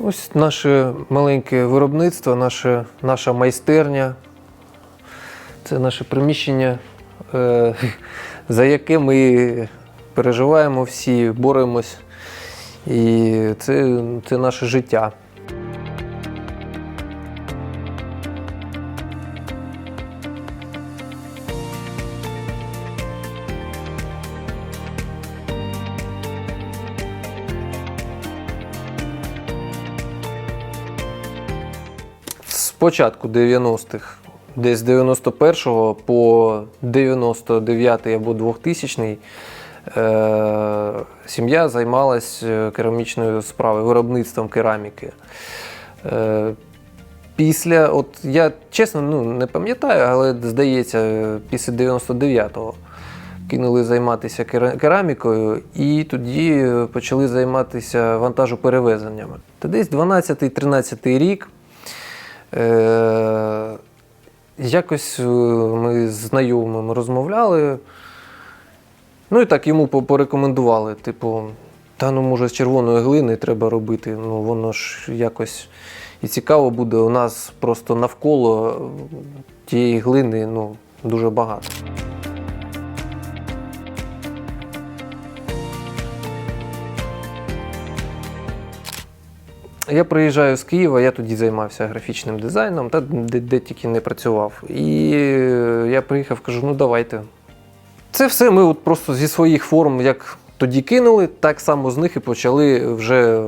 Ось наше маленьке виробництво, наше, наша майстерня. Це наше приміщення, е, за яке ми переживаємо всі, боремось. І це, це наше життя. Початку 90-х, десь з 91-го по 99-й або 2000-й, е, сім'я займалась керамічною справою, виробництвом кераміки. Е, після, от я чесно ну, не пам'ятаю, але здається, е, після 99-го кинули займатися керамікою і тоді е, почали займатися вантажоперевезеннями. Та десь 12-13 рік. Е, якось е, ми з знайомим розмовляли. Ну і так йому порекомендували, типу, та ну може з червоної глини треба робити. Ну воно ж якось і цікаво буде. У нас просто навколо тієї глини ну, дуже багато. Я приїжджаю з Києва, я тоді займався графічним дизайном, та де, де тільки не працював. І е, я приїхав, кажу, ну давайте. Це все ми от просто зі своїх форм, як тоді кинули, так само з них і почали вже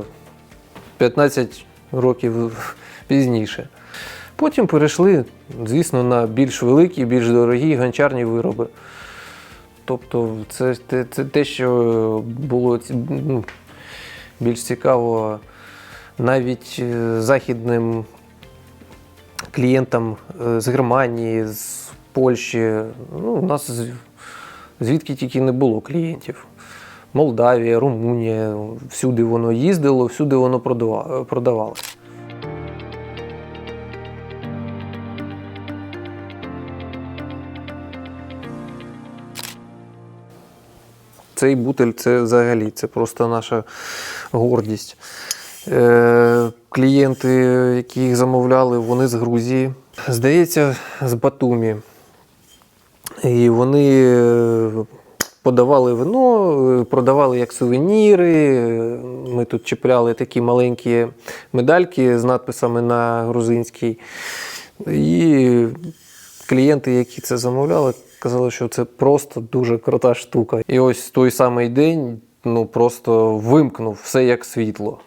15 років пізніше. Потім перейшли, звісно, на більш великі, більш дорогі гончарні вироби. Тобто, це, це, це те, що було ну, більш цікаво навіть е, західним клієнтам е, з Германії, з Польщі. Ну, у нас звідки тільки не було клієнтів. Молдавія, Румунія, всюди воно їздило, всюди воно продава- продавалося. Цей бутель це взагалі це просто наша гордість. Е, клієнти, які їх замовляли, вони з Грузії. Здається, з Батумі. І вони е, подавали вино, е, продавали як сувеніри. Ми тут чіпляли такі маленькі медальки з надписами на грузинській. І клієнти, які це замовляли, казали, що це просто дуже крута штука. І ось той самий день ну, просто вимкнув все як світло.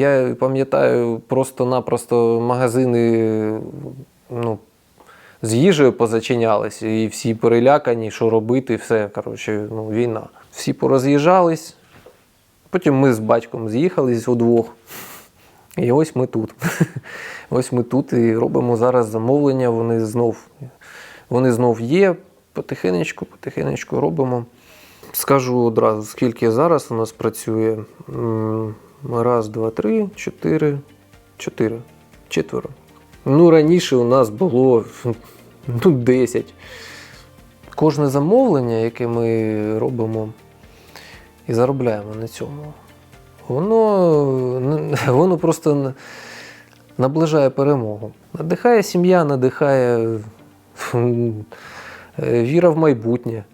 Я пам'ятаю, просто-напросто магазини ну, з їжею позачинялись, і всі перелякані, що робити, все. Коротше, ну, війна. Всі пороз'їжджались. Потім ми з батьком з'їхались удвох. І ось ми тут. Ось ми тут і робимо зараз замовлення. Вони знов, вони знов є. Потихенечку, потихенечку робимо. Скажу одразу, скільки зараз у нас працює. Раз, два, три, чотири. Чотири. Четверо. Ну, раніше у нас було ну, 10. Кожне замовлення, яке ми робимо і заробляємо на цьому, воно, воно просто наближає перемогу. Надихає сім'я, надихає е, віра в майбутнє.